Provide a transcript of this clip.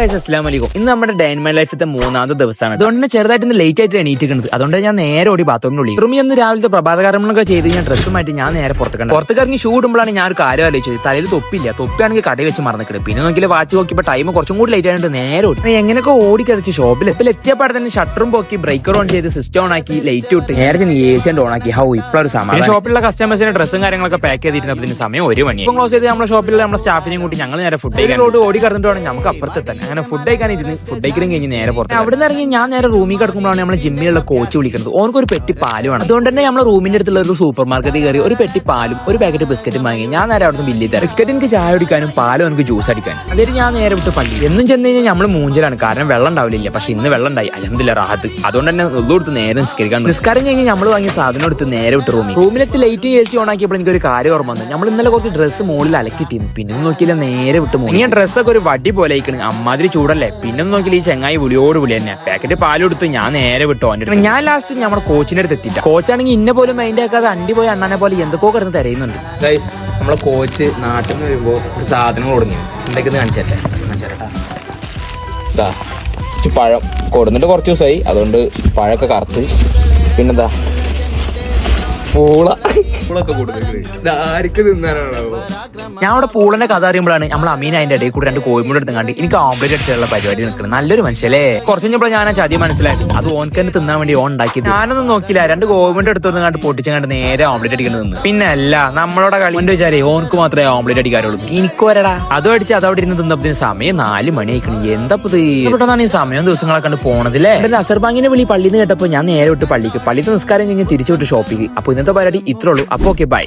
Guys അസ്ലാം വലൈക്കും ഇന്ന് നമ്മുടെ ഡേ മൈ ലൈഫിന്റെ മൂന്നാമത്തെ ദിവസമാണ്. അതുകൊണ്ട് ചെറുതായിട്ട് ഇന്ന് ലേറ്റ് ആയിട്ട് എണീറ്റിക്കുന്നത് അതുകൊണ്ട് ഞാൻ നേരെ ഓടി ബാത്റൂമിൽ ഉള്ളി റൂമി ഒന്ന് രാവിലത്തെ പ്രഭാതകർമ്മങ്ങളൊക്കെ ചെയ്ത് ഞാൻ ഡ്രസ്സ് മാറ്റി ഞാൻ നേരെ പുറത്ത് കണ്ടു പുറത്ത് ഇറങ്ങി ഷൂ ഇടുമ്പോഴാണ് ഞാൻ ഒരു കാര്യം ആലോചിച്ചത്. തലയിൽ തൊപ്പില്ല തൊപ്പിയാണെങ്കിൽ കടയിൽ വെച്ച് മറന്നിട്ട് പിന്നെ നോക്കിയാൽ വാച്ച് നോക്കിയപ്പോൾ ടൈം കുറച്ചും കൂടി ലേറ്റ് ആയിട്ട് നേരെ ഓടി. എങ്ങനെയൊക്കെ ഓടി കഴിച്ച് ഷോപ്പിൽ ഇപ്പോൾ എത്തിയപ്പാടെ തന്നെ ഷട്ടറും പോക്കി ബ്രേക്കർ ഓൺ ചെയ്ത് സിസ്റ്റം ഓൺ ആക്കി ലൈറ്റ് ഇട്ട് നേരെ ഞാൻ എ സി ഓൺ ആക്കി. ഹൗ ഇപ്പോഴൊരു സമയം ഷോപ്പിലുള്ള കസ്റ്റമേഴ്സിന്റെ ഡ്രസ്സും കാര്യങ്ങളൊക്കെ പാക്ക് ചെയ്തിരുന്നതിന് സമയം ഒരു മണി ഇപ്പം ക്ലോസ് ചെയ്ത് നമ്മുടെ ഷോപ്പിൽ നമ്മുടെ സ്റ്റാഫിനെയും കൂട്ടി ഞങ്ങൾ നേരെ ഫുഡ് ഓടി കടന്നിട്ടാണ് നമുക്ക് അപ്പുറത്ത് തന്നെ അങ്ങനെ ഫുഡ് കഴിക്കാൻ ഇരുന്ന് ഫുഡ് കഴിക്കലും കഴിഞ്ഞ് നേരെ പുറത്ത് അവിടെ നിന്ന് ഇറങ്ങി ഞാൻ നേരെ റൂമിൽ കിടക്കുമ്പോഴാണ് നമ്മളെ ജിമ്മിലുള്ള കോച്ച് വിളിക്കുന്നത്. ഓർക്ക് ഒരു പെട്ടി പാലുമാണ് അതുകൊണ്ട് തന്നെ നമ്മുടെ റൂമിന്റെ അടുത്തുള്ള ഒരു സൂപ്പർ മാർക്കറ്റിൽ കയറി ഒരു പെട്ടി പാലും ഒരു പാക്കറ്റ് ബിസ്ക്കറ്റും വാങ്ങി. ഞാൻ നേരെ അവിടെ നിന്ന് ബില്ല് തരാം. ബിസ്ക്കറ്റ് എനിക്ക് ചായ കുടിക്കാനും പാലും എനിക്ക് ജ്യൂസ് അടിക്കാനും. അതായത് ഞാൻ നേരെ വിട്ട് പള്ളി. എന്നും ചെന്ന് കഴിഞ്ഞാൽ നമ്മൾ മൂഞ്ചലാണ്. കാരണം വെള്ളം ഉണ്ടാവില്ല. പക്ഷെ ഇന്ന് വെള്ളം ഉണ്ടായി. അലഹമില്ല റാഹത്ത്. അതുകൊണ്ട് തന്നെ ഉള്ളു കൊടുത്ത് നേരെ നിസ്കരിക്കാൻ നിസ്കാരം കഴിഞ്ഞ് നമ്മൾ വാങ്ങിയ സാധനം എടുത്ത് നേരെ വിട്ട് റൂമിൽ. റൂമിലെത്തി ലൈറ്റ് എ സി ഓൺ ആക്കിയപ്പോൾ എനിക്ക് ഒരു കാര്യം ഓർമ്മ വന്നു. നമ്മൾ ഇന്നലെ കുറച്ച് ഡ്രസ്സ് മുകളിൽ അലക്കിട്ടിരുന്നു പിന്നെ നോക്കിയില്ല നേരെ വിട്ട് ഇങ്ങനെ ഡ്രസ്സൊക്കെ ഒരു വടി പോലെ അയക്കണ് അമ്മാതിരി ചൂടല്ലേ? പിന്നെ നോക്കില്ല ഈ ചെങ്ങായി വിളിയോട് വിളി തന്നെ. പാക്കറ്റ് പാലെടുത്ത് ഞാൻ നേരെ വിട്ടു അവന്റെ ഞാൻ ലാസ്റ്റ് നമ്മുടെ കോച്ചിന്റെ അടുത്ത് എത്തിട്ട കോച്ചാണെങ്കിൽ ഇന്നെ പോലും മൈൻഡ് ആക്കാതെ അണ്ടി പോയി അണ്ണനെ പോലെ എന്തൊക്കെയോ കിടന്ന് തരയുന്നുണ്ട്. ഗൈസ് നമ്മളെ കോച്ച് നാട്ടിൽ നിന്ന് വരുമ്പോൾ ഒരു സാധനം കൊടുങ്ങി. എന്തൊക്കെ കാണിച്ചേട്ടെ? കാണിച്ചേട്ടാ. പഴം. കൊടുന്നിട്ട് കുറച്ച് ദിവസമായി അതുകൊണ്ട് പഴമൊക്കെ കറുത്ത്. പിന്നെന്താ? പൂള. പൂളൊക്കെ ആർക്ക് ഞാൻ അവിടെ പൂളന്റെ കഥ അറിയുമ്പോഴാണ് നമ്മൾ അമീൻ അതിന്റെ ഇടയിൽ കൂടി രണ്ട് കോഴിമുട് എടുത്ത് കണ്ട് എനിക്ക് ഓംലേറ്റ് അടിച്ചുള്ള പരിപാടി നിൽക്കുന്നത് നല്ലൊരു മനുഷ്യല്ലേ? കുറച്ച് കഴിഞ്ഞപ്പോൾ ഞാൻ ആ ചതി മനസ്സിലായി അത് ഓൻക്ക് തന്നെ തിന്നാൻ വേണ്ടി ഓൺ ഉണ്ടാക്കിയത്. ഞാനൊന്നും നോക്കില്ല രണ്ട് കോഴിമുട്ട എടുത്തു കണ്ട് പൊട്ടിച്ച് കണ്ട് നേരെ ഓംലേറ്റ് അടിക്കുന്നത് നിന്ന്. പിന്നെ അല്ല നമ്മളോട് കളിന്റെ വിചാരേ ഓൻക്ക് മാത്രമേ ഓംലേറ്റ് അടിക്കാറുള്ളൂ. എനിക്ക് വരടാ അതും അടിച്ച് അതവിടെ ഇരുന്ന് തിന്നപ്പത്തിന് സമയം നാല് മണി ആയിക്കണം. എന്താ ഇത്? പെട്ടെന്നാണ് ഈ സമയം ദിവസങ്ങളെ കണ്ട് പോണതില്ലേ അസർബാങ്ങിനെ വിളി പള്ളിയിൽ നിന്ന് കേട്ടപ്പോൾ ഞാൻ നേരെ വിട്ട് പള്ളിക്ക്. പള്ളിക്ക് നിസ്കാരം കഴിഞ്ഞ് തിരിച്ചു വിട്ട് ഷോപ്പിക്ക് അപ്പൊ ഇന്നത്തെ പരിപാടി ഇത്രേ ഉള്ളൂ. അപ്പൊ ഓക്കെ ബൈ